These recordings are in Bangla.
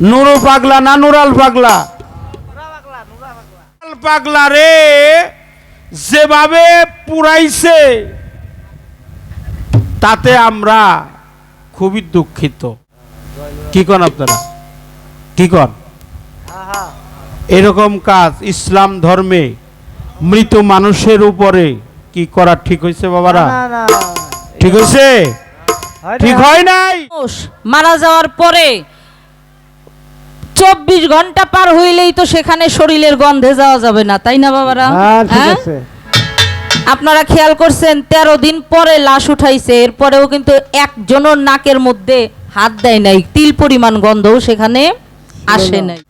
নুরু পাগলা না নুরাল পাগলা? পাগলা রে যেভাবে পুরাইছে তাতে আমরা খুবই দুঃখিত। কি কন আপনারা? কি কন? এরকম কাজ ইসলাম ধর্মে মৃত মানুষের উপরে কি করা ঠিক হয়েছে বাবারা? ঠিক হয়েছে? ঠিক হয় নাই? মারা যাওয়ার পরে চব্বিশ ঘণ্টা পার হইলেই তো সেখানে শরীরের গন্ধে যাওয়া যাবে না তাই না বাবারা? হ্যাঁ? আপনারা খেয়াল করছেন তেরো দিন পরে লাশ উঠাইছে এরপরেও কিন্তু একজনও নাকের মধ্যে হাত দেয় নাই তিল পরিমাণ গন্ধও সেখানে আসে নাই।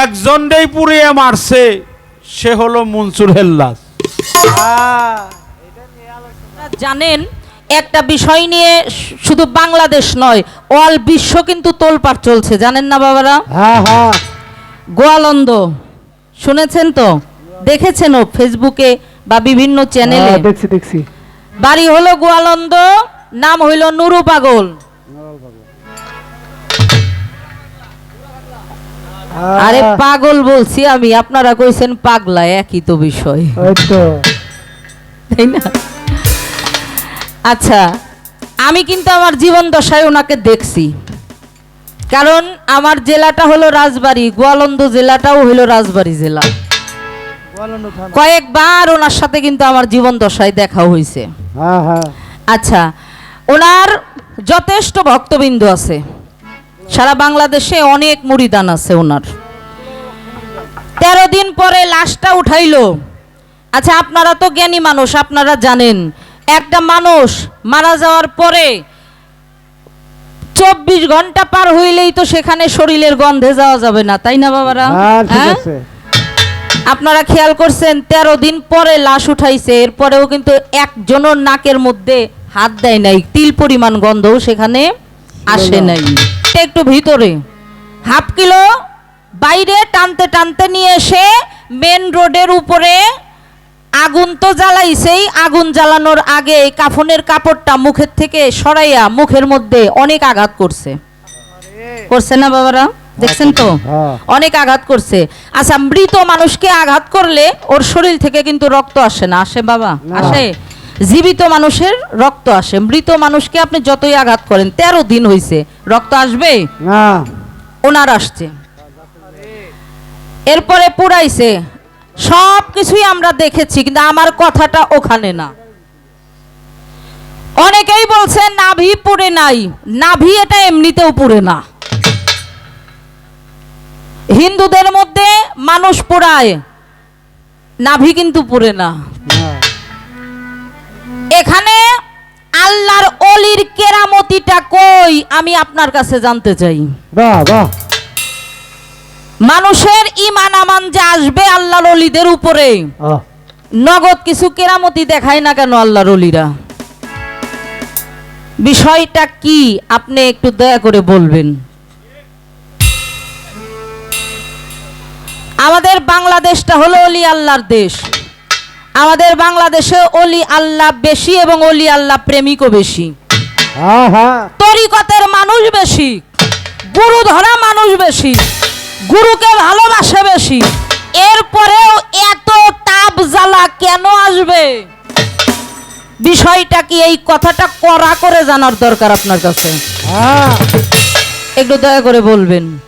একজনটাই পুড়িয়ে মারছে সে হলো মনসুর হেল্লাস। জানেন একটা বিষয় নিয়ে শুধু বাংলাদেশ নয় অল বিশ্ব কিন্তু তোলপাড় চলছে জানেন না বাবারা? গোয়ালন্দ শুনেছেন তো? দেখেছেনও ফেসবুকে বা বিভিন্ন চ্যানেলে দেখছি দেখছি। বাড়ি হলো গোয়ালন্দ নাম হইল নুরু পাগল। আরে পাগল বলছি আমি আপনারা কইছেন পাগলা একই তো বিষয়। তো। তাই না? আচ্ছা আমি কিন্তু আমার জীবন দশায় ওনাকে দেখছি। কারণ আমার জেলাটা হলো রাজবাড়ি গোয়ালন্দ জেলাটাও হলো রাজবাড়ি জেলা। কয়েকবার ওনার সাথে কিন্তু আমার জীবন দশায় দেখা হয়েছে হ্যাঁ হ্যাঁ। আচ্ছা ওনার যথেষ্ট ভক্তবিন্দু আছে। সারা বাংলাদেশে অনেক মুড়িদান আছে ওনার। তেরো দিন পরে লাশটা উঠাইল। আচ্ছা আপনারা তো জ্ঞানী মানুষ আপনারা জানেন। একটা মানুষ মারা যাওয়ার পরে চব্বিশ ঘণ্টা পার হইলেই তো সেখানে শরীরের গন্ধে যাওয়া যাবে না তাই না বাবারা? হ্যাঁ হ্যাঁ? আপনারা খেয়াল করছেন তেরো দিন পরে লাশ উঠাইছে এরপরেও কিন্তু একজনের নাকের মধ্যে হাত দেয় নাই তিল পরিমাণ গন্ধও সেখানে আসে নাই। একটু ভিতরে হাফ কিলো বাইরে টানতে টানতে নিয়ে এসে মেন রোডের উপরে আগুন তো জ্বালাইছেই আগুন জ্বালানোর আগে এই কাফনের কাপড়টা মুখের থেকে সরাইয়া মুখের মধ্যে অনেক আঘাত করছে। করছে না বাবারা? দেখছেন তো? হ্যাঁ। অনেক আঘাত করছে। আচ্ছা মৃত মানুষকে আঘাত করলে ওর শরীর থেকে কিন্তু রক্ত আসে না। আসে বাবা? আসে। জীবিত মানুষের রক্ত আসে। মৃত মানুষকে আপনি যতই আঘাত করেন তেরো দিন হইছে। রক্ত আসবে? ওনার আসছে। এরপরে পুরাইছে সব কিছুই আমরা দেখেছি, কিন্তু আমার কথাটা ওখানে না। অনেকেই বলছে নাভি পুড়ে নাই। নাভি এটা এমনিতেও পুড়ে না। হিন্দুদের মধ্যে মানুষ পোড়ায়, নাভি কিন্তু পুড়ে না। এখানে আল্লাহর অলির কেরামতিটা কই, আমি আপনার কাছে জানতে চাই। বাহ বাহ। মানুষের ইমান আমান যে আসবে আল্লাহর অলিদের উপরে। নগদ কিছু কেরামতি দেখায় না কেন আল্লাহর অলিরা? বিষয়টা কি? আপনি একটু দয়া করে বলবেন। আমাদের বাংলাদেশটা হলো অলি আল্লাহর দেশ। আমাদের বাংলাদেশে অলি আল্লাহ বেশি এবং অলি আল্লাহ প্রেমিকও বেশি। তরিকতের মানুষ বেশি গুরু ধরা মানুষ বেশি। গুরুকে ভালোবাসে বেশি। এরপরেও এত তাপ জ্বালা কেন আসবে? বিষয়টা কি এই কথাটা কড়া করে জানার দরকার আপনার কাছে? হ্যাঁ। একটু দয়া করে বলবেন।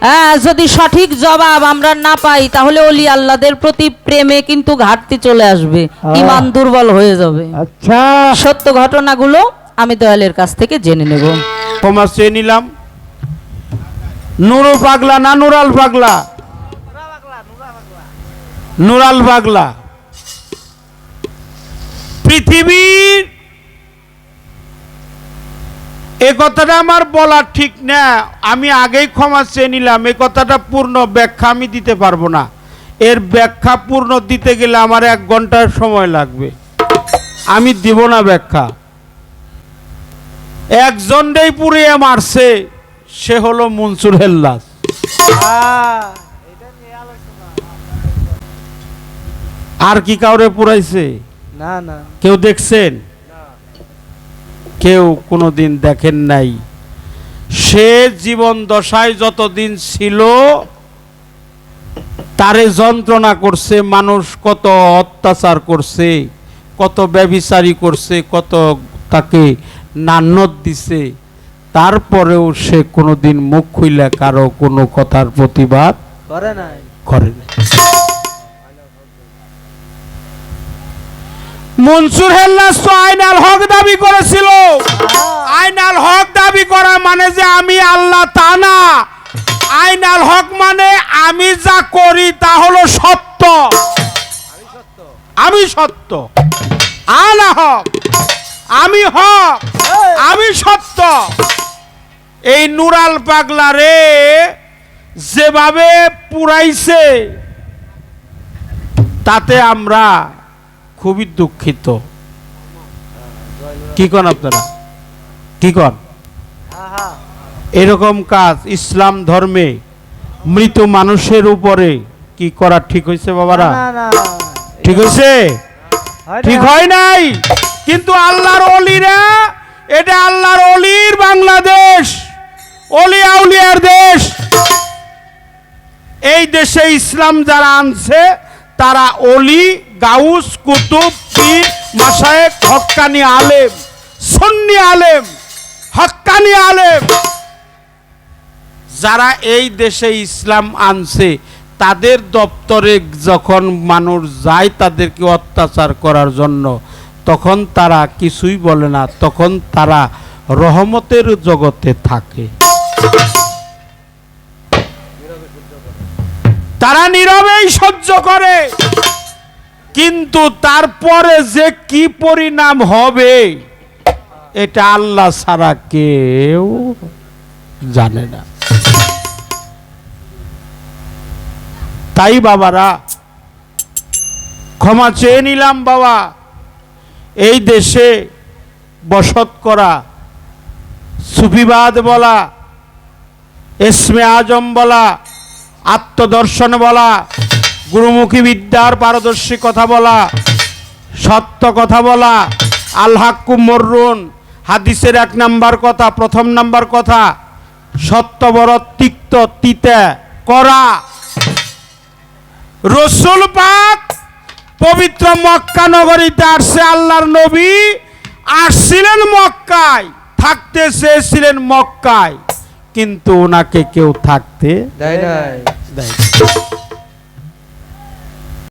হ্যাঁ যদি সঠিক জবাব আমরা না পাই তাহলে অলি আল্লাদের প্রতি প্রেমে কিন্তু ঘাটতি চলে আসবে। হ্যাঁ। ইমান দুর্বল হয়ে যাবে। আচ্ছা। সত্য ঘটনাগুলো আমি দয়ালের কাছ থেকে জেনে নেব। ক্ষমা চেয়ে নিলাম। নুরু পাগলা না নুরাল পাগলা? নুরাল পাগলা। পৃথিবীর এ কথাটা আমার বলা ঠিক না। আমি আগেই ক্ষমা চেয়ে নিলাম। এ কথাটা পূর্ণ ব্যাখ্যা আমি দিতে পারব না। এর ব্যাখ্যা পূর্ণ দিতে গেলে আমার এক ঘণ্টার সময় লাগবে। আমি দিব না ব্যাখ্যা। একজনটাই পুড়িয়ে মারছে। সে হলো মনসুর হেল্লাস। আর কি কাউরে পুরাইছে? না না। কেউ দেখছেন? কেউ কোনোদিন দেখেন নাই। সে জীবন দশায় যতদিন ছিল তারে যন্ত্রণা করছে মানুষ কত অত্যাচার করছে কত ব্যবিচারী করছে কত তাকে নান্নত দিছে। তারপরেও সে কোনোদিন মুখ খুইলে কারও কোনো কথার প্রতিবাদ করে নাই। করে না। মনসুর হেল্লাস তো আইনাল হক দাবি করেছিল। আইনাল হক দাবি করা মানে যে আমি আল্লাহ তা না। আইনাল হক মানে আমি যা করি তা হলো সত্য। আমি সত্য। আনা হক। আমি হক। আমি সত্য। এই নুরাল পাগলা রে যেভাবে পুরাইছে তাতে আমরা খুবই দুঃখিত। কি কন আপনারা? কি কন? এরকম কাজ ইসলাম ধর্মে মৃত মানুষের উপরে কি করা ঠিক হয়েছে বাবারা? ঠিক হয়েছে? ঠিক হয় নাই? কিন্তু আল্লাহর অলিরা এটা আল্লাহর অলির বাংলাদেশ। অলি আউলিয়ার দেশ। এই দেশে ইসলাম যারা আনছে, তারা অলি, গাউস, কুতুব, পীর মাসায়েক হক্কানি আলেম, সন্নি আলেম, হক্কানি আলেম। যারা এই দেশে ইসলাম আনছে, তাদের দপ্তরে যখন মানুষ যায় তাদেরকে অত্যাচার করার জন্য, তখন তারা কিছুই বলে না, তখন তারা রহমতের জগতে থাকে। তারা নীরবেই সহ্য করে। কিন্তু তারপরে যে কি পরিণাম হবে, এটা আল্লাহ ছাড়া কেউ জানে না। তাই বাবারা, ক্ষমা চেয়ে নিলাম বাবা। এই দেশে বসত করা, সুফিবাদ বলা এসমে আজম বলা, আত্মদর্শন বলা, গুরুমুখী বিদ্যার পারদর্শী কথা বলা, সত্য কথা বলা আল্লাহকু মররুন, হাদিসের এক নাম্বার কথা, প্রথম নাম্বার কথা সত্য বড় তিক্ত তিতে করা। রসুল পাক পবিত্র মক্কা নগরীতে আসছে আল্লাহর নবী, আসছিলেন মক্কায়, থাকতে চেয়েছিলেন মক্কায়। কিন্তু ওনাকে কেউ থাকতে দেয় নাই।